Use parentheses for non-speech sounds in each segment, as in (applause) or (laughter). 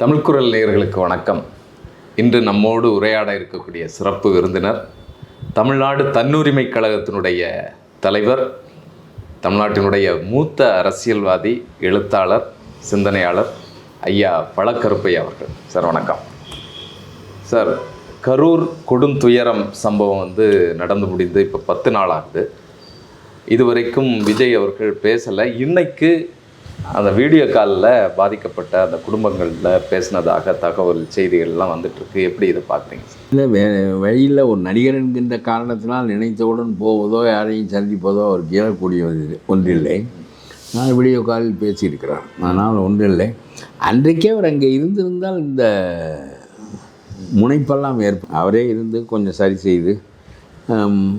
தமிழ்குரல் நேயர்களுக்கு வணக்கம். இன்று நம்மோடு உரையாட இருக்கக்கூடிய சிறப்பு விருந்தினர் தமிழ்நாடு தன்னுரிமை கழகத்தினுடைய தலைவர் தமிழ்நாட்டினுடைய மூத்த அரசியல்வாதி எழுத்தாளர் சிந்தனையாளர் ஐயா பழக்கருப்பை அவர்கள். சார் வணக்கம். சார் கரூர் கொடும் துயரம் சம்பவம் வந்து நடந்து முடிந்து இப்போ பத்து நாள் ஆகுது. இதுவரைக்கும் விஜய் அவர்கள் பேசலை. இன்னைக்கு அந்த வீடியோ காலில் பாதிக்கப்பட்ட அந்த குடும்பங்களில் பேசினதாக தகவல் செய்திகள்லாம் வந்துட்டுருக்கு. எப்படி இதை பார்க்குறீங்க சார் இல்லை வே வழியில் ஒரு நடிகர் என்கின்ற காரணத்தினால் நினைத்தவுடன் போவதோ யாரையும் சந்திப்பதோ அவர் இயலக்கூடிய ஒன்றில்லை. நான் வீடியோ காலில் பேசியிருக்கிறார். ஆனால் ஒன்றில்லை. அன்றைக்கே அவர் அங்கே இருந்திருந்தால் இந்த முனைப்பெல்லாம் ஏற்ப அவரே இருந்து கொஞ்சம் சரி செய்து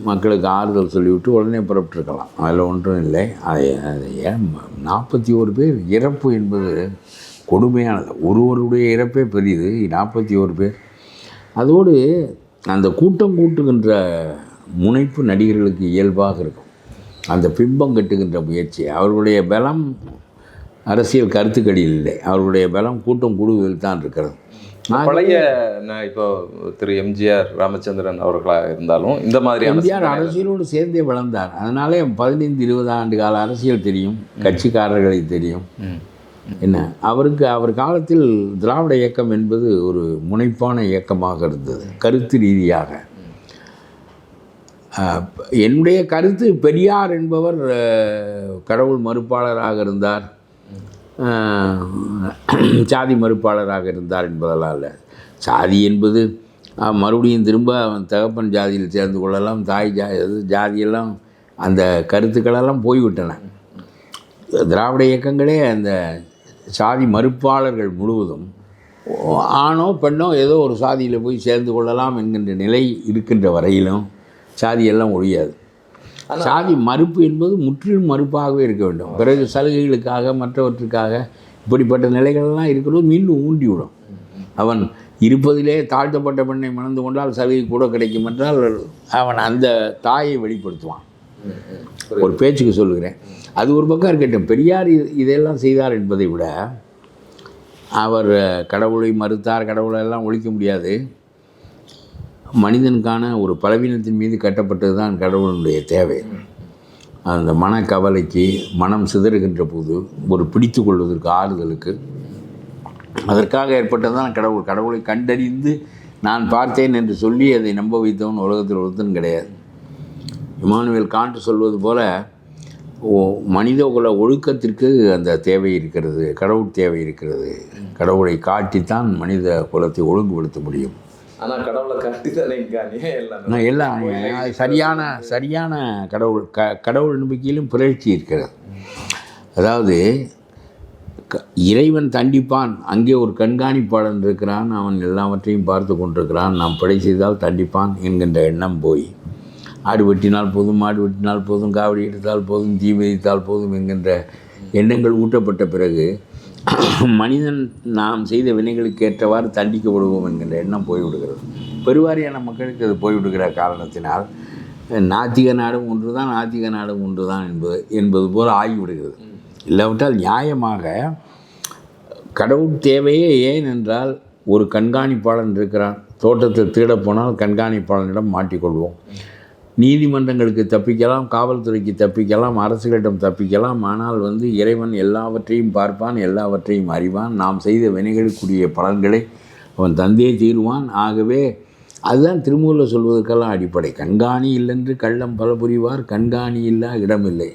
மக்களுக்கு ஆறுதல் சொல்லிவிட்டு உடனே புறப்பட்டுருக்கலாம். அதில் ஒன்றும் இல்லை. அதை ஏன் நாற்பத்தி ஒரு பேர் இறப்பு என்பது கொடுமையானது. ஒருவருடைய இறப்பே பெரியது நாற்பத்தி ஒரு பேர். அதோடு அந்த கூட்டம் கூட்டுகின்ற முனைப்பு நடிகர்களுக்கு இயல்பாக இருக்கும். அந்த பிம்பம் கட்டுகின்ற முயற்சி. அவர்களுடைய பலம் அரசியல் கருத்துக்களில் இல்லை. அவர்களுடைய பலம் கூட்டம் கூடுவதில் தான் இருக்கிறது. பழைய நான் இப்போ திரு எம்ஜிஆர் ராமச்சந்திரன் அவர்களாக இருந்தாலும் இந்த மாதிரியான எம்ஜிஆர் அரசியலோடு சேர்ந்தே வளர்ந்தார். அதனாலே பதினைந்து இருபது ஆண்டு கால அரசியல் தெரியும் கட்சிக்காரர்களை தெரியும். என்ன? அவருக்கு அவர் காலத்தில் திராவிட இயக்கம் என்பது ஒரு முனைப்பான இயக்கமாக இருந்தது கருத்து ரீதியாக. என்னுடைய கருத்து பெரியார் என்பவர் கடவுள் மறுப்பாளராக இருந்தார். சாதி மறுப்பாளராக இருந்தார் என்பதெல்லாம் இல்லை. சாதி என்பது மறுபடியும் திரும்ப அவன் தகப்பன் ஜாதியில் சேர்ந்து கொள்ளலாம் தாய் ஜா ஜாதியெல்லாம் அந்த கருத்துக்களெல்லாம் போய்விட்டன. திராவிட இயக்கங்களே அந்த சாதி மறுப்பாளர்கள் முழுவதும் ஆணோ பெண்ணோ ஏதோ ஒரு சாதியில் போய் சேர்ந்து கொள்ளலாம் என்கின்ற நிலை இருக்கின்ற வரையிலும் சாதியெல்லாம் ஒழியாது. சாதி மறுப்பு என்பது முற்றிலும் மறுப்பாகவே இருக்க வேண்டும். பிறகு சலுகைகளுக்காக மற்றவற்றுக்காக இப்படிப்பட்ட நிலைகள்லாம் இருக்கிறது மீண்டும் ஊண்டிவிடும். அவன் இருப்பதிலே தாழ்த்தப்பட்ட பெண்ணை மணந்து கொண்டால் சலுகை கூட கிடைக்கும் என்றால் அவன் அந்த தாயை வெளிப்படுத்துவான். ஒரு பேச்சுக்கு சொல்லுகிறேன். அது ஒரு பக்கம் இருக்கட்டும். பெரியார் இது- இதெல்லாம் செய்தார் என்பதை விட அவர் கடவுளை மறுத்தார் கடவுளை எல்லாம் ஒழிக்க முடியாது. மனிதனுக்கான ஒரு பலவீனத்தின் மீது கட்டப்பட்டது தான் கடவுளுடைய தேவை. அந்த மனக்கவலைக்கு மனம் சிதறுகின்ற போது ஒரு பிடித்து கொள்வதற்கு ஆறுதலுக்கு அதற்காக ஏற்பட்டது தான் கடவுள். கடவுளை கண்டறிந்து நான் பார்த்தேன் என்று சொல்லி அதை நம்ப வைத்தவன் உலகத்தில் ஒருத்தன் கிடையாது. இமானுவேல் காண்ட் சொல்வது போல ஓ மனித குல ஒழுக்கத்திற்கு அந்த தேவை இருக்கிறது கடவுள் தேவை இருக்கிறது. கடவுளை காட்டித்தான் மனித குலத்தை ஒழுங்குபடுத்த முடியும். ஆனா கடவுளை காட்டி தானே எல்லாம் நான் எல்லாம் அது சரியான சரியான கடவுள் க கடவுள் நம்பிக்கையிலும் புரட்சி இருக்கிறது. அதாவது இறைவன் தண்டிப்பான். அங்கே ஒரு கண்காணிப்பாளன் இருக்கிறான். அவன் எல்லாவற்றையும் பார்த்து கொண்டிருக்கிறான். நாம் பிழை செய்தால் தண்டிப்பான் என்கின்ற எண்ணம் போய் ஆடு வெட்டினால் போதும் மாடு வெட்டினால் போதும் காவடி எடுத்தால் போதும் தீ மிதித்தால் போதும் என்கின்ற எண்ணங்கள் ஊட்டப்பட்ட பிறகு மனிதன் நாம் செய்த வினைகளுக்கு ஏற்றவாறு தண்டிக்கப்படுவோம் என்கின்ற எண்ணம் போய்விடுகிறது. பெருவாரியான மக்களுக்கு அது போய்விடுகிற காரணத்தினால் நாத்திக நாடும் ஒன்று தான் நாத்திக நாடும் ஒன்று தான் என்பது என்பது போல் ஆகிவிடுகிறது. இல்லாவிட்டால் நியாயமாக கடவுள் தேவையே ஏன் என்றால் ஒரு கண்காணிப்பாளன் இருக்கிறான் தோட்டத்தில் திருடப்போனால் கண்காணிப்பாளனிடம் மாட்டிக்கொள்வோம். நீதிமன்றங்களுக்கு தப்பிக்கலாம் காவல்துறைக்கு தப்பிக்கலாம் அரசுகளிடம் தப்பிக்கலாம். ஆனால் வந்து இறைவன் எல்லாவற்றையும் பார்ப்பான் எல்லாவற்றையும் அறிவான். நாம் செய்த வினைகளுக்குரிய பலன்களை அவன் தந்தே தீருவான். ஆகவே அதுதான் திருமூலர் சொல்வதற்கெல்லாம் அடிப்படை. கண்காணி இல்லென்று கள்ளம் பல புரிவார் கண்காணி இல்லா இடமில்லை.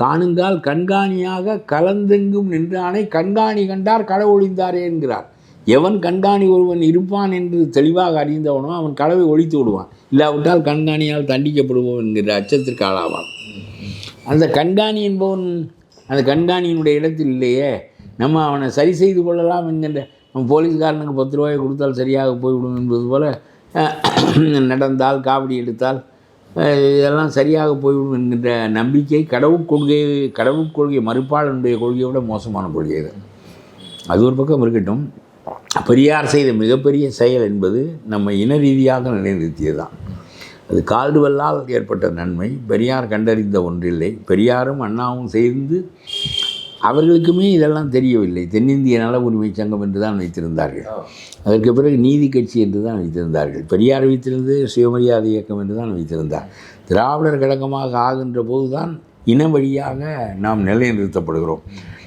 காணுங்கால் கண்காணியாக கலந்தெங்கும் நின்றானை கண்காணி கண்டார் கடவுளிந்தாரே என்கிறார். எவன் கண்காணி ஒருவன் இருப்பான் என்று தெளிவாக அறிந்தவனோ அவன் கடவை ஒழித்து விடுவான். இல்லாவிட்டால் கண்காணியால் தண்டிக்கப்படுவோம் என்கிற அச்சத்திற்கு ஆளாவான். அந்த கண்காணி என்பவன் அந்த கண்காணியினுடைய இடத்தில் இல்லையே. நம்ம அவனை சரி செய்து கொள்ளலாம் என்கின்ற நம்ம போலீஸ்காரனுக்கு பத்து ரூபாயை கொடுத்தால் சரியாக போய்விடும் என்பது போல் நடந்தால் காவடி எடுத்தால் இதெல்லாம் சரியாக போய்விடும் என்கின்ற நம்பிக்கை கடவுள் கொள்கை கடவுள் கொள்கை மறுப்பாளனுடைய கொள்கையை விட மோசமான கொள்கை அது ஒரு பக்கம் இருக்கட்டும். பெரியார் செய்த மிகப்பெரிய செயல் என்பது நம்ம இன ரீதியாக நிலைநிறுத்தியது தான் அது கால்டுவெல்லால் ஏற்பட்ட நன்மை பெரியார் கண்டறிந்த ஒன்றில்லை. பெரியாரும் அண்ணாவும் சேர்ந்து அவர்களுக்குமே இதெல்லாம் தெரியவில்லை. தென்னிந்திய நல உரிமை சங்கம் என்று தான் வைத்திருந்தார்கள் அதற்கு பிறகு நீதி கட்சி என்று தான் வைத்திருந்தார்கள். பெரியார் வைத்திருந்தது சுயமரியாதை இயக்கம் என்று தான் வைத்திருந்தார். திராவிடர் கழகமாக ஆகின்ற போதுதான் இன வழியாக நாம் நிலைநிறுத்தப்படுகிறோம்.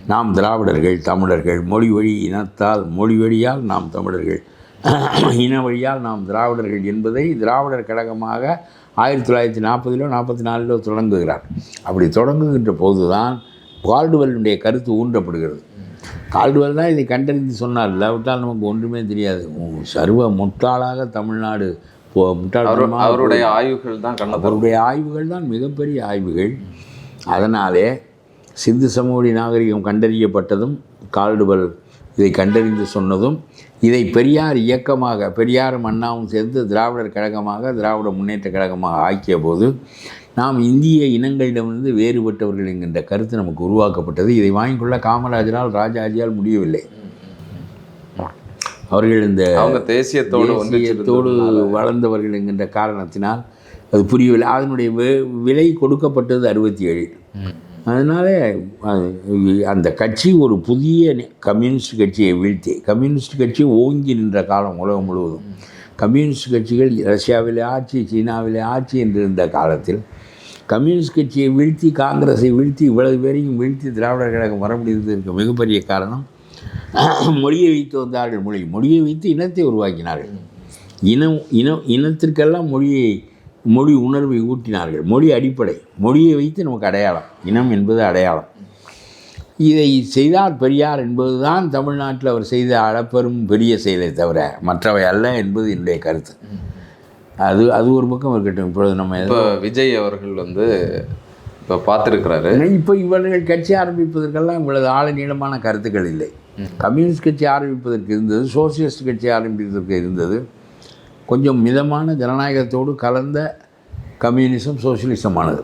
நாம் திராவிடர்கள் தமிழர்கள் மொழி வழி இனத்தால் மொழி வழியால் நாம் தமிழர்கள். (clears throat) இன வழியால் நாம் திராவிடர்கள் என்பதை திராவிடர் கழகமாக ஆயிரத்தி தொள்ளாயிரத்தி நாற்பதிலோ நாற்பத்தி நாலிலோ தொடங்குகிறார். அப்படி தொடங்குகின்ற போதுதான் கால்டுவெல்லுடைய கருத்து ஊன்றப்படுகிறது. கால்டுவெல் தான் இதை கண்டறிந்து சொன்னார். இல்லாவிட்டால் நமக்கு ஒன்றுமே தெரியாது. சர்வ முட்டாளாக தமிழ்நாடு முட்டாள்தனமாக அவருடைய ஆய்வுகள் தான் அவருடைய ஆய்வுகள் தான் மிகப்பெரிய ஆய்வுகள். அதனாலே சிந்து சமவெளி நாகரிகம் கண்டறியப்பட்டதும் கால்டுவல் இதை கண்டறிந்து சொன்னதும் இதை பெரியார் இயக்கமாக பெரியாரும் அண்ணாவும் சேர்ந்து திராவிடர் கழகமாக திராவிட முன்னேற்ற கழகமாக ஆக்கிய போது நாம் இந்திய இனங்களிடமிருந்து வேறுபட்டவர்கள் என்கின்ற கருத்து நமக்கு உருவாக்கப்பட்டது. இதை வாங்கிக்கொள்ள காமராஜரால் ராஜாஜியால் முடியவில்லை. அவர்கள் இந்த அவங்க தேசியத்தோடு தேசியத்தோடு வளர்ந்தவர்கள் என்கின்ற காரணத்தினால் அது புரியவில்லை. அதனுடைய விலை கொடுக்கப்பட்டது அறுபத்தி ஏழு அதனால் அந்த கட்சி ஒரு புதிய கம்யூனிஸ்ட் கட்சியை வீழ்த்தி கம்யூனிஸ்ட் கட்சி ஓங்கி நின்ற காலம் உலகம் முழுவதும். கம்யூனிஸ்ட் கட்சிகள் ரஷ்யாவிலே ஆட்சி சீனாவிலே ஆட்சி என்றிருந்த காலத்தில் கம்யூனிஸ்ட் கட்சியை வீழ்த்தி காங்கிரஸை வீழ்த்தி இவ்வளவு பேரையும் வீழ்த்தி திராவிட கழகம் வர முடிந்ததற்கு மிகப்பெரிய காரணம் (clears throat) மொழியை வைத்து வந்தார்கள் மொழி. மொழியை வைத்து இனத்தை உருவாக்கினார்கள். இனம் இனம் இனத்திற்கெல்லாம் மொழியை மொழி உணர்வை ஊட்டினார்கள். மொழி அடிப்படை. மொழியை வைத்து நமக்கு அடையாளம். இனம் என்பது அடையாளம். இதை செய்தார் பெரியார் என்பதுதான் தமிழ்நாட்டில் அவர் செய்த அளப்பெரும் பெரிய செயலை தவிர மற்றவை அல்ல என்பது என்னுடைய கருத்து. அது அது ஒரு பக்கம் இருக்கட்டும். இப்பொழுது நம்ம இப்போ விஜய் அவர்கள் வந்து இப்போ பார்த்துருக்கிறாரு. இப்போ இவர்கள் கட்சி ஆரம்பிப்பதற்கெல்லாம் இவ்வளவு ஆழ நீளமான கருத்துக்கள் இல்லை. கம்யூனிஸ்ட் கட்சி ஆரம்பிப்பதற்கு இருந்தது சோசியலிஸ்ட் கட்சி ஆரம்பிப்பதற்கு இருந்தது. கொஞ்சம் மிதமான ஜனநாயகத்தோடு கலந்த கம்யூனிசம் சோசியலிசமானது.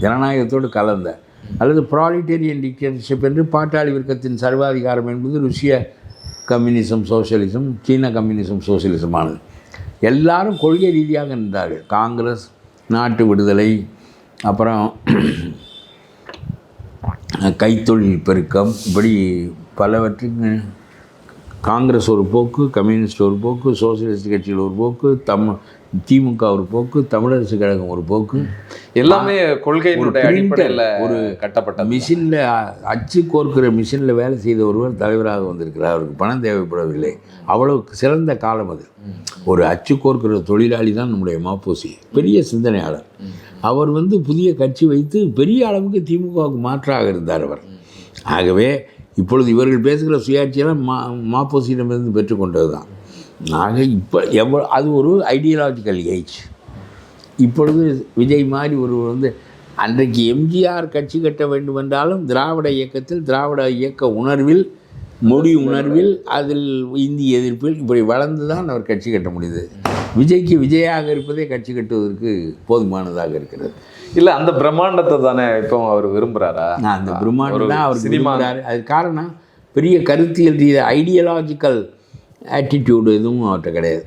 ஜனநாயகத்தோடு கலந்த. அல்லது ப்ராலிட்டேரியன் டிக்டேட்டர்ஷிப் என்று பாட்டாளி வர்க்கத்தின் சர்வாதிகாரம் என்பது ருசிய கம்யூனிசம் சோசியலிசம் சீன கம்யூனிசம் சோசியலிசமானது. எல்லாரும் கொள்கை ரீதியாக நின்றார்கள். காங்கிரஸ் நாட்டு விடுதலை அப்புறம் கைத்தொழில் பெருக்கம் இப்படி பலவற்றுக்கு காங்கிரஸ் ஒரு போக்கு கம்யூனிஸ்ட் ஒரு போக்கு சோசியலிஸ்ட் கட்சியில் ஒரு போக்கு தம் திமுக ஒரு போக்கு தமிழரசு கழகம் ஒரு போக்கு. எல்லாமே கொள்கையினுடைய அடிப்படையில் ஒரு கட்டப்பட்டது. மிஷினில் அச்சு கோர்க்கிற மிஷினில் வேலை செய்த ஒருவர் தலைவராக வந்திருக்கிறார். அவருக்கு பணம் தேவைப்படவில்லை. அவ்வளவு சிறந்த காலம் அது. ஒரு அச்சு கோர்க்கிற தொழிலாளி தான் நம்முடைய மாப்போசி. பெரிய சிந்தனையாளர். அவர் வந்து புதிய கட்சி வைத்து பெரிய அளவுக்கு திமுகவுக்கு மாற்றாக இருந்தார் அவர். ஆகவே இப்பொழுது இவர்கள் பேசுகிற சுயாட்சியெல்லாம் மா மாப்போசியிடமிருந்து பெற்றுக்கொண்டது தான் ஆக இப்போ எவ்வளோ அது ஒரு ஐடியாலஜிக்கல் ஏஜ் இப்பொழுது விஜய் மாதிரி ஒருவர் வந்து அன்றைக்கு எம்ஜிஆர் கட்சி கட்ட வேண்டும் என்றாலும் திராவிட இயக்கத்தில் திராவிட இயக்க உணர்வில் மொழி உணர்வில் அதில் இந்தி எதிர்ப்பில் இப்படி வளர்ந்து தான் அவர் கட்சி கட்ட முடியுது விஜய்க்கு விஜயாக இருப்பதே கட்சி கட்டுவதற்கு போதுமானதாக இருக்கிறது. இல்ல அந்த பிரம்மாண்டத்தை தானே இப்போ அவர் விரும்புறாரா? நான் அந்த பிரம்மாண்டம் தான் அவர் விரும்புகிறாரு அது காரணம் பெரிய கருத்தியல் ரீதியாக ஐடியாலஜிக்கல் ஆட்டிடியூடு எதுவும் அவர்கிட்ட கிடையாது.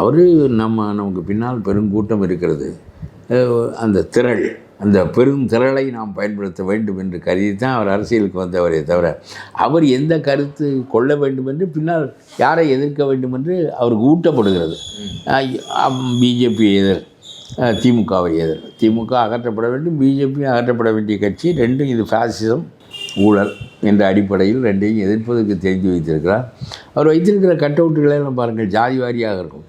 அவர் நம்ம நமக்கு பின்னால் பெருங்கூட்டம் இருக்கிறது. அந்த திரள். அந்த பெரும் திரளை நாம் பயன்படுத்த வேண்டும் என்று கருதி தான் அவர் அரசியலுக்கு வந்தவரே தவிர அவர் எந்த கருத்து கொள்ள வேண்டும் என்று பின்னால் யாரை எதிர்க்க வேண்டும் என்று அவருக்கு ஊட்டப்படுகிறது. பிஜேபி எதிர் திமுகவை எதிர். திமுக அகற்றப்பட வேண்டும் பிஜேபி அகற்றப்பட வேண்டிய கட்சி ரெண்டும் இது ஃபாசிசம் ஊழல் என்ற அடிப்படையில் ரெண்டையும் எதிர்ப்பதற்கு தெரிந்து வைத்திருக்கிறார். அவர் வைத்திருக்கிற கட் அவுட்டுகளை பாருங்கள் ஜாதி வாரியாக இருக்கும்.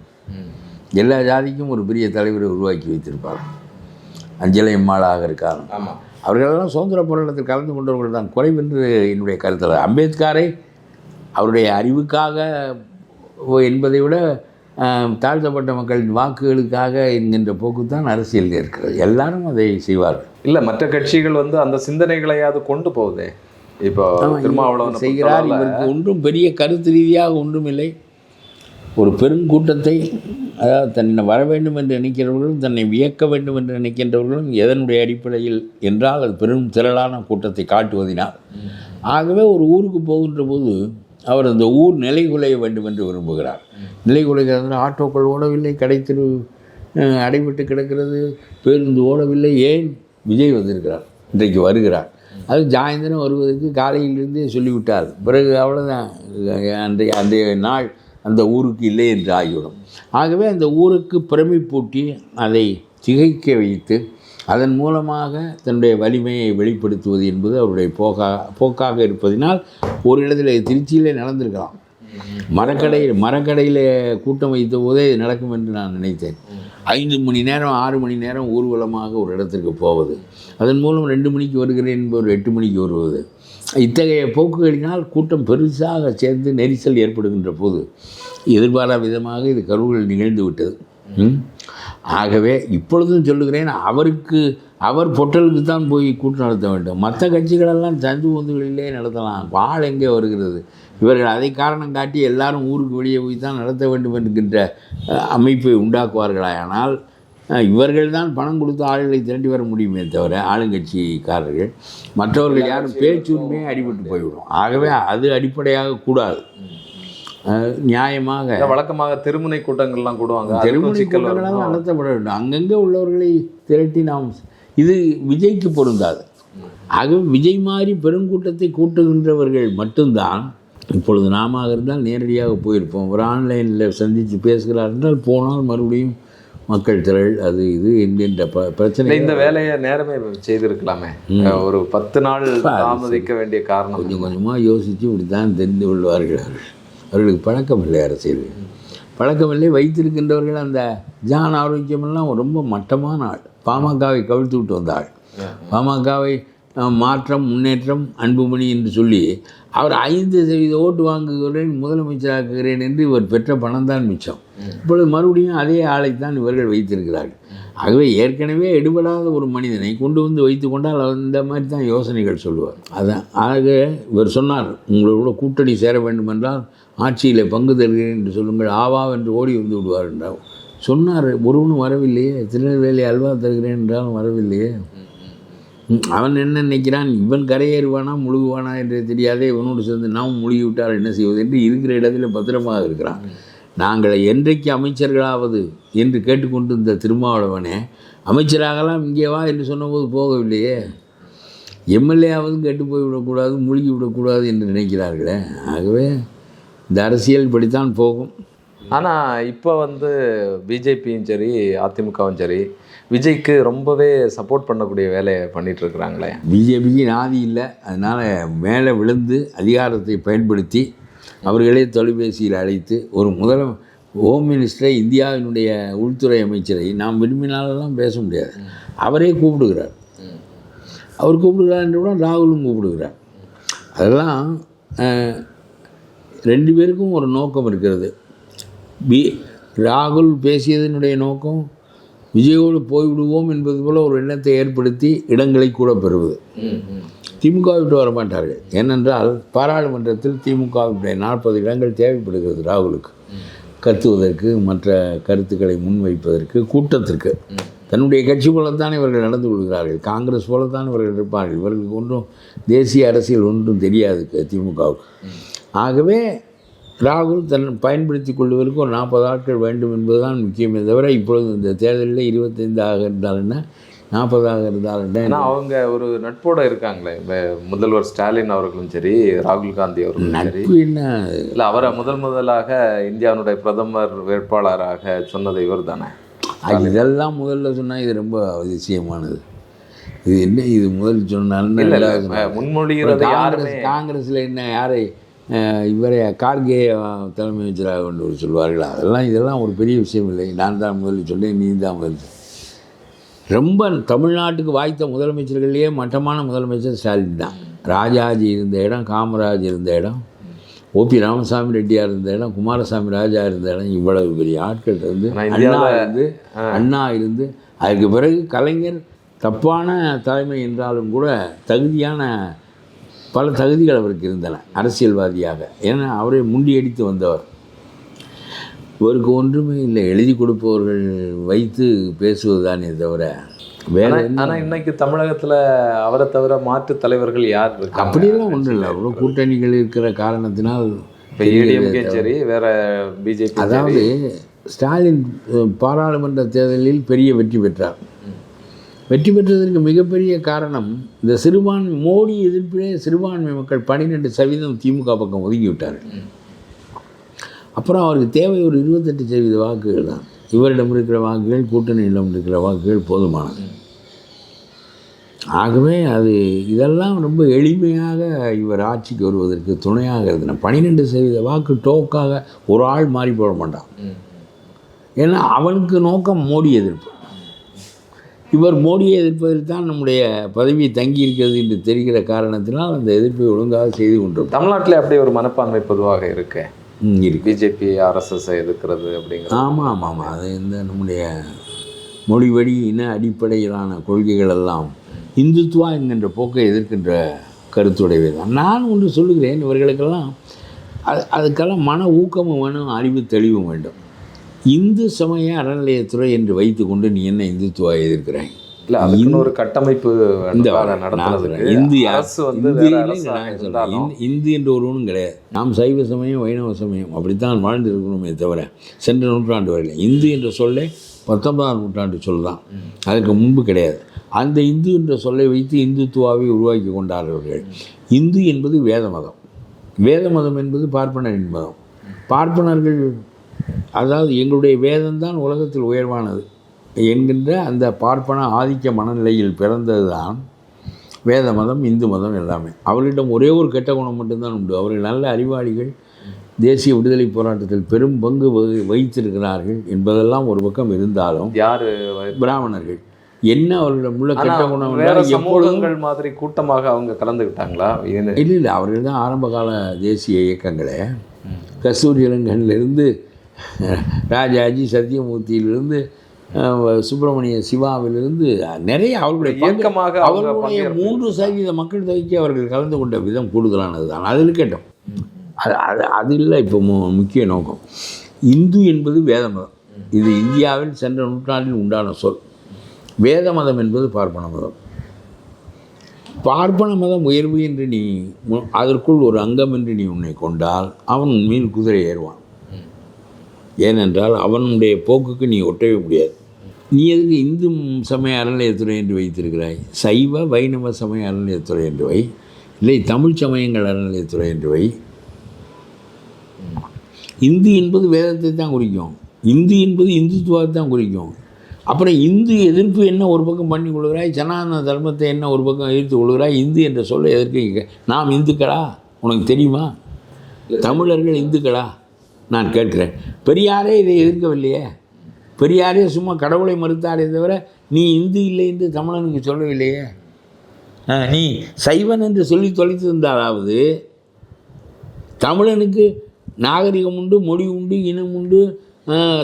எல்லா ஜாதிக்கும் ஒரு பெரிய தலைவரை உருவாக்கி வைத்திருப்பார். அஞ்சலை அம்மாளாக இருக்கார். ஆமா. அவர்களெல்லாம் சுதந்திர போராட்டத்தில் கலந்து கொண்டவர்கள் தான். குறைவென்று என்னுடைய கருத்தில் அம்பேத்கரை அவருடைய அறிவுக்காக என்பதை விட தாழ்த்தப்பட்ட மக்களின் வாக்குகளுக்காக என்கின்ற போக்கு தான் அரசியல் இருக்கிறது. எல்லாரும் அதை செய்வார்கள். இல்ல மற்ற கட்சிகள் வந்து அந்த சிந்தனைகளையாவது கொண்டு போகுதே. இப்போ திருமாவளவன் செய்கிறார். இவருக்கு ஒன்றும் பெரிய கருத்து ரீதியாக ஒன்றும் இல்லை. ஒரு பெருங்கூட்டத்தை அதாவது தன்னை வர வேண்டும் என்று நினைக்கிறவர்களும் தன்னை வியக்க வேண்டும் என்று நினைக்கின்றவர்களும் எதனுடைய அடிப்படையில் என்றால் அது பெரும் திரளான கூட்டத்தை காட்டுவதினால். ஆகவே ஒரு ஊருக்கு போகின்ற போது அவர் அந்த ஊர் நிலைகுலைய வேண்டும் என்று விரும்புகிறார். நிலைகுலைகிறது ஆட்டோக்கள் ஓடவில்லை கிடைத்திரு அடைபட்டு கிடக்கிறது பேருந்து ஓடவில்லை ஏன்? விஜய் வந்திருக்கிறார் இன்றைக்கு வருகிறார். அது ஜாயந்திரம் வருவதற்கு காலையிலிருந்தே சொல்லிவிட்டார். பிறகு அவ்வளோதான் அன்றைய அந்த நாள் அந்த ஊருக்கு இல்லை என்று ஆகிவிடும். ஆகவே அந்த ஊருக்கு பிரமிப்பூட்டி அதை திகைக்க வைத்து அதன் மூலமாக தன்னுடைய வலிமையை வெளிப்படுத்துவது என்பது அவருடைய போக்கா போக்காக இருப்பதினால் ஒரு இடத்துல திருச்சியிலே நடந்திருக்கலாம். மரக்கடையில் மரக்கடையில் கூட்டம் வைத்த போதே இது நடக்கும் என்று நான் நினைத்தேன். ஐந்து மணி நேரம் ஆறு மணி நேரம் ஊர்வலமாக ஒரு இடத்திற்கு போவது. அதன் மூலம் ரெண்டு மணிக்கு வருகிறேன் என்பவர் எட்டு மணிக்கு வருவது. இத்தகைய போக்குகளினால் கூட்டம் பெருசாக சேர்ந்து நெரிசல் ஏற்படுகின்ற போது எதிர்பாரா விதமாக இது கருவுகள் நிகழ்ந்து விட்டது. ம்? ஆகவே இப்பொழுதும் சொல்லுகிறேன் அவருக்கு அவர் பொட்டலுக்கு தான் போய் கூட்டம் நடத்த வேண்டும். மற்ற கட்சிகளெல்லாம் சந்து பொந்துகளிலே நடத்தலாம். ஆள் எங்கே வருகிறது? இவர்கள் அதை காரணம் காட்டி எல்லாரும் ஊருக்கு வெளியே போய் தான் நடத்த வேண்டும் என்கின்ற அமைப்பை உண்டாக்குவார்களானால் ஆனால் இவர்கள் தான் பணம் கொடுத்து ஆளுகளை திரட்டி வர முடியுமே தவிர ஆளுங்கட்சிக்காரர்கள். மற்றவர்கள் யாரும் பேச்சுரிமையே அடிபட்டு போய்விடும். ஆகவே அது அடிப்படையாக கூடாது. நியாயமாக வழக்கமாக திருமுனை கூட்டங்கள்லாம் கூடுவாங்க. சிக்கல் கூட்டங்களாக? நடத்தப்பட வேண்டும். அங்கங்கே உள்ளவர்களை திரட்டி நாம் இது விஜய்க்கு பொருந்தாது. ஆகவே விஜய் மாதிரி பெருங்கூட்டத்தை கூட்டுகின்றவர்கள் மட்டும்தான் இப்பொழுது நாம இருந்தால் நேரடியாக போயிருப்போம். ஒரு ஆன்லைனில் சந்தித்து பேசுகிறார் என்றால் போனால் மறுபடியும் மக்கள் திரள் அது இது என்கின்ற ப இல்ல, பிரச்சனை இந்த வேலையை நேரமே செய்திருக்கலாமே. ஒரு பத்து நாள் தாமதிக்க வேண்டிய காரணம். கொஞ்சம் கொஞ்சமாக யோசித்து இப்படி தான் தெரிந்து கொள்வார்கள் அவர்கள். அவர்களுக்கு பழக்கமில்லை அரசியல். பழக்கமில்லை வைத்திருக்கின்றவர்கள் அந்த ஜான் ஆரோக்கியமெல்லாம் ரொம்ப மட்டமான ஆள். பாமகவை கவிழ்த்து விட்டு வந்த ஆள். பாமகவை மாற்றம் முன்னேற்றம் அன்புமணி என்று சொல்லி அவர் ஐந்து சதவீத ஓட்டு வாங்குகிறேன் முதலமைச்சராக்குகிறேன் என்று இவர் பெற்ற பணம் தான் மிச்சம் இப்பொழுது மறுபடியும் அதே ஆளைத்தான் இவர்கள் வைத்திருக்கிறார்கள். ஆகவே ஏற்கனவே எடுபடாத ஒரு மனிதனை கொண்டு வந்து வைத்து கொண்டால் அந்த மாதிரி தான் யோசனைகள் சொல்லுவார். அதான் ஆக இவர் சொன்னார் உங்களோட கூட்டணி சேர வேண்டுமென்றால் ஆட்சியில் பங்கு தருகிறேன் என்று சொல்லுங்கள் ஆவா என்று ஓடி வந்து விடுவார் என்றார். சொன்னார் ஒருவனும் வரவில்லையே திருநெல்வேலி அல்வா தருகிறேன் என்றாலும் வரவில்லையே. அவன் என்ன நினைக்கிறான்? இவன் கரையேறுவானா முழுகுவானா என்று தெரியாதே இவனோடு சேர்ந்து நாம் முழுகி விட்டால் என்ன செய்வது என்று இருக்கிற இடத்துல பத்திரமாக இருக்கிறான். நாங்கள் என்றைக்கு அமைச்சர்களாவது என்று கேட்டுக்கொண்டு இந்த திருமாவளவனே அமைச்சராகலாம் இங்கே வா என்று சொன்னபோது போகவில்லையே. எம்எல்ஏவாவது கேட்டு போய் விடக்கூடாது முழுகி விடக்கூடாது என்று நினைக்கிறார்களே. ஆகவே இந்த அரசியல் இப்படித்தான் போகும். ஆனால் இப்போ வந்து பிஜேபியும் சரி அதிமுகவும் சரி விஜய்க்கு ரொம்பவே சப்போர்ட் பண்ணக்கூடிய வேலையை பண்ணிட்டு இருக்கிறாங்களே. பிஜேபிக்கு நாதி இல்லை. அதனால் மேலே விழுந்து அதிகாரத்தை பயன்படுத்தி அவர்களே தொலைபேசியில் அழைத்து ஒரு முதல ஹோம் மினிஸ்டரை இந்தியாவினுடைய உள்துறை அமைச்சரை நாம் விரும்பினாலெல்லாம் பேச முடியாது. அவரே கூப்பிடுகிறார். அவர் கூப்பிடுகிறார் என்றவுடன் ராகுலும் கூப்பிடுகிறார். அதெல்லாம் ரெண்டு பேருக்கும் ஒரு நோக்கம் இருக்கிறது. பி ராகுல் பேசியதனுடைய நோக்கம் விஜயோடு போய்விடுவோம் என்பது போல் ஒரு எண்ணத்தை ஏற்படுத்தி இடங்களை கூட பெறுவது. திமுக விட்டு வரமாட்டார்கள். ஏனென்றால் பாராளுமன்றத்தில் திமுகவுடைய நாற்பது இடங்கள் தேவைப்படுகிறது ராகுலுக்கு. கத்துவதற்கு மற்ற கருத்துக்களை முன்வைப்பதற்கு கூட்டத்திற்கு. தன்னுடைய கட்சி போலத்தான் இவர்கள் நடந்து கொள்கிறார்கள். காங்கிரஸ் போலத்தான் இவர்கள் இருப்பார்கள். இவர்களுக்கு ஒன்றும் தேசிய அரசியல் ஒன்றும் தெரியாது திமுகவுக்கு. ஆகவே ராகுல் தன் பயன்படுத்தி கொள்வதற்கு ஒரு நாற்பது ஆட்கள் வேண்டும் என்பதுதான் முக்கியமே. தவிர இப்பொழுது இந்த தேர்தலில் இருபத்தைந்தாக இருந்தால் என்ன? நாற்பதாக இருந்தால் என்ன? ஏன்னா அவங்க ஒரு நட்போட இருக்காங்களே. முதல்வர் ஸ்டாலின் அவர்களும் சரி ராகுல் காந்தி அவர்களும் சரி. என்ன? இல்ல அவரை முதல் முதலாக இந்தியாவுடைய பிரதமர் வேட்பாளராக சொன்னது இவர் தானே? இதெல்லாம் முதல்ல சொன்னால் இது ரொம்ப அதிசயமானது. இது என்ன இது முதல் சொன்னாலும் முன்மொழிகிறது காங்கிரஸ் காங்கிரஸில் என்ன யாரை இவரை கார்கே தலைமை அமைச்சராக கொண்டு வர சொல்வார்கள். அதெல்லாம் இதெல்லாம் ஒரு பெரிய விஷயம் இல்லை. நான் தான் முதல்ல சொன்னேன் நீ தான் முதல். ரொம்ப தமிழ்நாட்டுக்கு வாய்த்த முதலமைச்சர்கள்லேயே மட்டமான முதலமைச்சர் ஸ்டாலின் தான். ராஜாஜி இருந்த இடம் காமராஜ் இருந்த இடம் ஓபி ராமசாமி ரெட்டியார் இருந்த இடம் குமாரசாமி ராஜா இருந்த இடம் இவ்வளவு பெரிய ஆட்கள் இருந்து அண்ணா இருந்து அண்ணா இருந்து அதுக்கு பிறகு கலைஞர் தப்பான தலைமை என்றாலும் கூட தகுதியான பல தகுதிகள் அவருக்கு இருந்தன அரசியல்வாதியாக. ஏன்னா அவரை முண்டியடித்து வந்தவர். இவருக்கு ஒன்றுமே இல்லை எழுதி கொடுப்பவர்கள் வைத்து பேசுவதுதானே தவிர வேற ஆனா- என்ன? ஆனா இன்னைக்கு தமிழகத்துல அவரை தவிர மாற்று தலைவர்கள் யார் அப்படியெல்லாம் ஒன்றும் இல்லை. அவ்வளோ கூட்டணிகள் இருக்கிற காரணத்தினால் இப்ப ஏடிஎம்கே சரி வேற பிஜேபி அதாவது ஸ்டாலின் பாராளுமன்ற தேர்தலில் பெரிய வெற்றி பெற்றார். வெற்றி பெற்றதற்கு மிகப்பெரிய காரணம் இந்த சிறுபான்மை மோடி எதிர்ப்பிலே சிறுபான்மை மக்கள் பன்னிரெண்டு சதவீதம் திமுக பக்கம் ஒதுங்கி விட்டார்கள் அப்புறம் அவருக்கு தேவை ஒரு இருபத்தெட்டு சதவீத வாக்குகள் தான். இவரிடம் இருக்கிற வாக்குகள் கூட்டணியிடம் இருக்கிற வாக்குகள் போதுமானது. ஆகவே அது இதெல்லாம் ரொம்ப எளிமையாக இவர் ஆட்சிக்கு வருவதற்கு துணையாக இருந்தன. பன்னிரெண்டு சதவீத வாக்கு டோக்காக ஒரு ஆள் மாறி போட மாட்டான். ஏன்னா அவனுக்கு நோக்கம் மோடி எதிர்ப்பு. இவர் மோடியை எதிர்ப்பதில் தான் நம்முடைய பதவி தங்கி இருக்கிறது என்று தெரிகிற காரணத்தினால் அந்த எதிர்ப்பை ஒழுங்காக செய்து கொண்டிருப்பார் தமிழ்நாட்டில் அப்படி ஒரு மனப்பான்மை பொதுவாக இருக்கு. இருக்கு. பிஜேபி ஆர்எஸ்எஸ் எதிர்க்கிறது அப்படிங்கிறது. ஆமாம் ஆமாம் ஆமாம் அது இந்த நம்முடைய மொழிவழி இன அடிப்படையிலான கொள்கைகள் எல்லாம் இந்துத்துவா என்கின்ற போக்கை எதிர்க்கின்ற கருத்துடையவை தான் நான் ஒன்று சொல்லுகிறேன் இவர்களுக்கெல்லாம் அது அதுக்கெல்லாம் மன ஊக்கமும் வேணும் அறிவு தெளிவும் வேண்டும். இந்து சமய அறநிலையத்துறை என்று வைத்துக்கொண்டு நீ என்ன இந்துத்துவா எதிர்க்கிறாய்? இல்ல அதுக்குன்னு ஒரு கட்டமைப்பு இந்த வேணும். அதை நான் நடத்துறதுக்கு. சொல்றேன். இந்து யார்? அரசு வந்து இந்து- என்று ஒருவனும் கிடையாது. நாம் சைவ சமயம் வைணவ சமயம் அப்படித்தான் வாழ்ந்து இருக்கணுமே தவிர சென்ற நூற்றாண்டு வரையில். இந்து என்ற சொல்லே பத்தொன்பதாம் நூற்றாண்டு சொல் தான். அதற்கு முன்பு கிடையாது. அந்த இந்து என்ற சொல்லை வைத்து இந்துத்துவாவை உருவாக்கி கொண்டார்கள். இந்து என்பது வேத மதம் வேத மதம் என்பது பார்ப்பனரின் மதம் பார்ப்பனர்கள் அதாவது எங்களுடைய வேதம்தான் உலகத்தில் உயர்வானது என்கின்ற அந்த பார்ப்பன ஆதிக்க மனநிலையில் பிறந்தது தான் வேத மதம் இந்து மதம் எல்லாமே. அவர்களிடம் ஒரே ஒரு கெட்ட குணம் மட்டும்தான் உண்டு. அவர்கள் நல்ல அறிவாளிகள் தேசிய விடுதலை போராட்டத்தில் பெரும் பங்கு வகி- வகித்திருக்கிறார்கள் என்பதெல்லாம் ஒரு பக்கம் இருந்தாலும் யாரு? பிராமணர்கள். என்ன அவர்களிடம் உள்ள கெட்ட குணம் சமூகங்கள் மாதிரி கூட்டமாக அவங்க கலந்துக்கிட்டாங்களா இல்லை இல்லை அவர்கள் தான் ஆரம்பகால தேசிய இயக்கங்களே. கஸ்தூரி இளங்கன்லேருந்து ராஜாஜி சத்யமூர்த்தியிலிருந்து அஹ், சுப்பிரமணிய சிவாவிலிருந்து நிறைய அவர்களுடைய இயக்கமாக அவர்களுடைய. மூன்று சதவீத மக்கள் தொகைக்கு அவர்கள் கலந்து கொண்ட விதம் கூடுதலானது தான். அது இருக்கட்டும். அது அது அது இல்லை இப்போ மு- முக்கிய நோக்கம். இந்து என்பது வேத மதம் இது இந்தியாவில் சென்ற நூற்றாண்டில் உண்டான சொல். வேத மதம் என்பது பார்ப்பன மதம். பார்ப்பன மதம் உயர்வு என்று நீ அதற்குள் ஒரு அங்கம் என்று நீ உன்னை கொண்டால் அவன் உன்மேல் குதிரை ஏறுவான். ஏனென்றால் அவனுடைய போக்குக்கு நீ ஒட்டவே முடியாது. நீ எதுக்கு இந்து சமய அறநிலையத்துறை என்று வைத்திருக்கிறாய்? சைவ வைணவ சமய அறநிலையத்துறை என்று வை. இல்லை தமிழ் சமயங்கள் அறநிலையத்துறை என்று வை. இந்து என்பது வேதத்தை தான் குறிக்கும். இந்து என்பது இந்துத்துவத்தை தான் குறிக்கும். அப்புறம் இந்து எதிர்ப்பு என்ன ஒரு பக்கம் பண்ணி கொள்கிறாய் சனாதன தர்மத்தை என்ன ஒரு பக்கம் எதிர்த்து கொள்கிறாய் இந்து என்ற சொல்ல எதற்கு நாம் இந்துக்களா? உனக்கு தெரியுமா? தமிழர்கள் இந்துக்களா? நான் கேட்கிறேன். பெரியாரே இதை எதிர்க்கவில்லையே? பெரியாரே சும்மா கடவுளை மறுத்தாரே தவிர நீ இந்து இல்லை என்று தமிழனுக்கு சொல்லவில்லையே? நீ சைவன் என்று சொல்லி தொலைத்திருந்தாலாவது தமிழனுக்கு நாகரிகம் உண்டு மொழி உண்டு இனம் உண்டு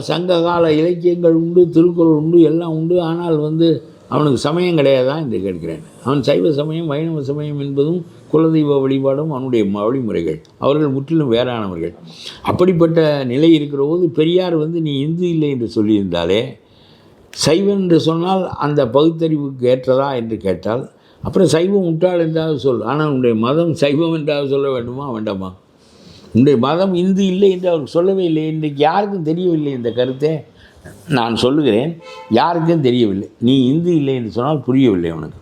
சங்ககால இலக்கியங்கள் உண்டு திருக்குறள் உண்டு எல்லாம் உண்டு. ஆனால் வந்து அவனுக்கு சமயம் கிடையாதா என்று கேட்கிறேன். அவன் சைவ சமயம் வைணவ சமயம் என்பதும் குலதெய்வ வழிபாடும் அவனுடைய வழிமுறைகள். அவர்கள் முற்றிலும் வேறானவர்கள். அப்படிப்பட்ட நிலை இருக்கிற போது பெரியார் வந்து நீ இந்து இல்லை என்று சொல்லியிருந்தாலே சைவம் என்று சொன்னால் அந்த பகுத்தறிவுக்கு ஏற்றதா என்று கேட்டால் அப்புறம் சைவம் முட்டாள் என்றாவது சொல். ஆனால் உன்னுடைய மதம் சைவம் என்றாவது சொல்ல வேண்டுமா? வேண்டாமா? உன்னுடைய மதம் இந்து இல்லை என்று அவர் சொல்லவே இல்லை. இன்றைக்கு யாருக்கும் தெரியவில்லை இந்த கருத்தை. நான் சொல்லுகிறேன் யாருக்கும் தெரியவில்லை. நீ இந்து இல்லை என்று சொன்னால் புரியவில்லை உனக்கு.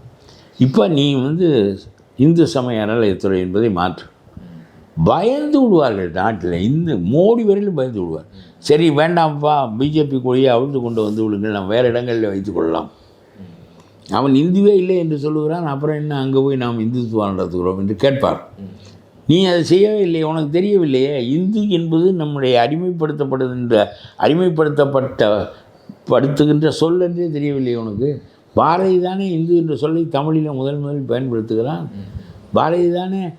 இப்போ நீ வந்து இந்து சமய அறநிலையத்துறை என்பதை மாற்று. பயந்து விடுவார்கள் நாட்டில் இந்து மோடி வரையிலும் பயந்து விடுவார். சரி வேண்டாம்ப்பா பிஜேபி கொடியை அவிழ்த்து கொண்டு வந்து விடுங்கள் நாம் வேறு இடங்களில் வைத்து கொள்ளலாம். அவன் இந்துவே இல்லை என்று சொல்லுகிறான் அப்புறம் என்ன அங்கே போய் நாம் இந்துத்துவம் நடத்துகிறோம் என்று கேட்பார். நீ அதை செய்யவே இல்லை உனக்கு தெரியவில்லையே? இந்து என்பது நம்முடைய அடிமைப்படுத்தப்படுகின்ற அடிமைப்படுத்தப்பட்ட படுத்துகின்ற சொல் என்றே தெரியவில்லை உனக்கு. பாரதி தானே இந்து என்ற சொல்லை தமிழில் முதல் முதலில் பயன்படுத்துகிறான். பாரதி தானே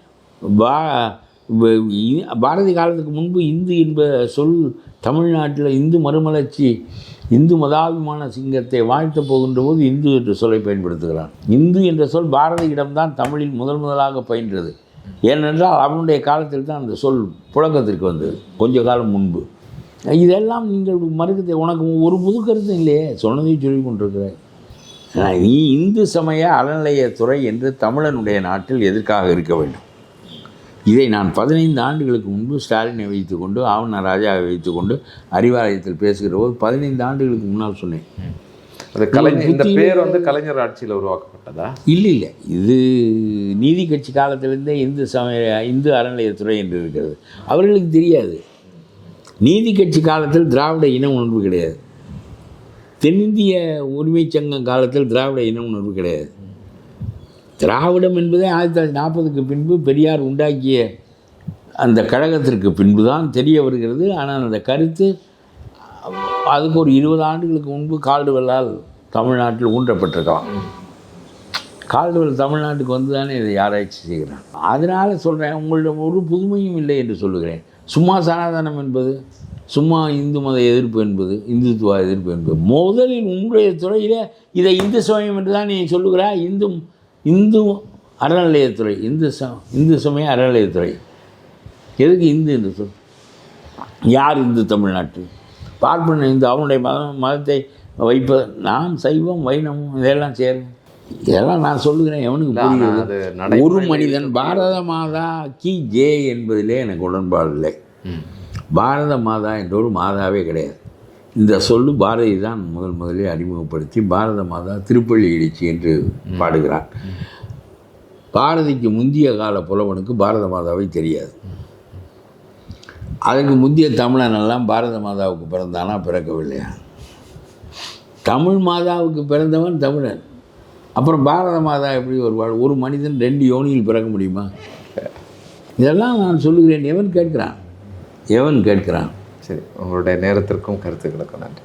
பா இ- பாரதி காலத்துக்கு முன்பு இந்து என்ப சொல் தமிழ்நாட்டில் இந்து மறுமலர்ச்சி இந்து மதாபிமான சிங்கத்தை வாழ்த்த போகின்ற போது இந்து என்ற சொல்லை பயன்படுத்துகிறான். இந்து என்ற சொல் பாரதியிடம்தான் தமிழில் முதல் முதலாக பயின்றது. ஏனென்றால் அவனுடைய காலத்தில் தான் அந்த சொல் புழக்கத்திற்கு வந்தது. கொஞ்ச காலம் முன்பு. இதெல்லாம் நீங்கள் மறுக்கத்தை உனக்கு ஒரு புது கருத்து இல்லையே சொன்னதையும் சொல்லி கொண்டிருக்கிறேன் நீ இந்து சமய அறநிலையத்துறை என்று தமிழனுடைய நாட்டில் எதற்காக இருக்க வேண்டும்? இதை நான் பதினைந்து ஆண்டுகளுக்கு முன்பு ஸ்டாலினை வைத்துக்கொண்டு ஆவண ராஜாவை வைத்துக்கொண்டு அறிவாலயத்தில் பேசுகிற போது பதினைந்து ஆண்டுகளுக்கு முன்னால் சொன்னேன். அது கலைஞர் இந்த பேர் வந்து கலைஞர் ஆட்சியில் உருவாக்கப்பட்டதா? இல்லை இல்லை. இது நீதி கட்சி காலத்திலிருந்தே இந்து சமய இந்து அறநிலையத்துறை என்று இருக்கிறது. அவர்களுக்கு தெரியாது. நீதி கட்சி காலத்தில் திராவிட இன உணர்வு கிடையாது. தென்னிந்திய உரிமைச் சங்கம் காலத்தில் திராவிட இன உணர்வு கிடையாது. திராவிடம் என்பதே ஆயிரத்தி தொள்ளாயிரத்தி நாற்பதுக்கு பின்பு பெரியார் உண்டாக்கிய அந்த கழகத்திற்கு பின்பு தான் தெரிய வருகிறது. ஆனால் அந்த கருத்து அதுக்கு ஒரு இருபது ஆண்டுகளுக்கு முன்பு கால்டுவெல்லால் தமிழ்நாட்டில் ஊன்றப்பட்டிருக்கலாம். கால்டுவெல் தமிழ்நாட்டுக்கு வந்து தானே இதை ஆராய்ச்சி செய்கிறான். அதனால் சொல்கிறேன் உங்களிடம் ஒரு புதுமையும் இல்லை என்று சொல்லுகிறேன். சும்மா சனாதனம் என்பது சும்மா இந்து மத எதிர்ப்பு என்பது இந்துத்துவ எதிர்ப்பு என்பது முதலில் உங்களுடைய துறையில் இதை இந்து சமயம் என்று தான் நீ சொல்லுகிறாய் இந்து இந்து அறநிலையத்துறை இந்து ச இந்து சமய அறநிலையத்துறை. எதுக்கு இந்து என்று சொல்? யார் இந்து தமிழ்நாட்டில் பார்ப்பன இந்து அவனுடைய மதம் மதத்தை வைப்ப நாம் சைவம் வைணவம் இதெல்லாம் சேரும். இதெல்லாம் நான் சொல்லுகிறேன் எவனுக்கு ஒரு மனிதன் பாரத மாதா கி ஜே என்பதிலே எனக்கு உடன்பாடு இல்லை. பாரத மாதா என்ற ஒரு மாதாவே கிடையாது. இந்த சொல்லு பாரதி தான் முதல் முதலில் அறிமுகப்படுத்தி பாரத மாதா திருப்பள்ளி இடிச்சி என்று பாடுகிறான். பாரதிக்கு முந்திய கால புலவனுக்கு பாரத மாதாவை தெரியாது. அதுக்கு முந்திய தமிழன் எல்லாம் பாரத மாதாவுக்கு பிறந்தானா பிறக்கவில்லையா? தமிழ் மாதாவுக்கு பிறந்தவன் தமிழன். அப்புறம் பாரத மாதா எப்படி வருவாள்? ஒரு மனிதன் ரெண்டு யோனியில் பிறக்க முடியுமா? இதெல்லாம் நான் சொல்லுகிறேன். எவன் கேட்கிறான்? எவன் கேட்கிறான்? சரி உங்களுடைய நேரத்திற்கும் கருத்துக்களுக்கும் நன்றி.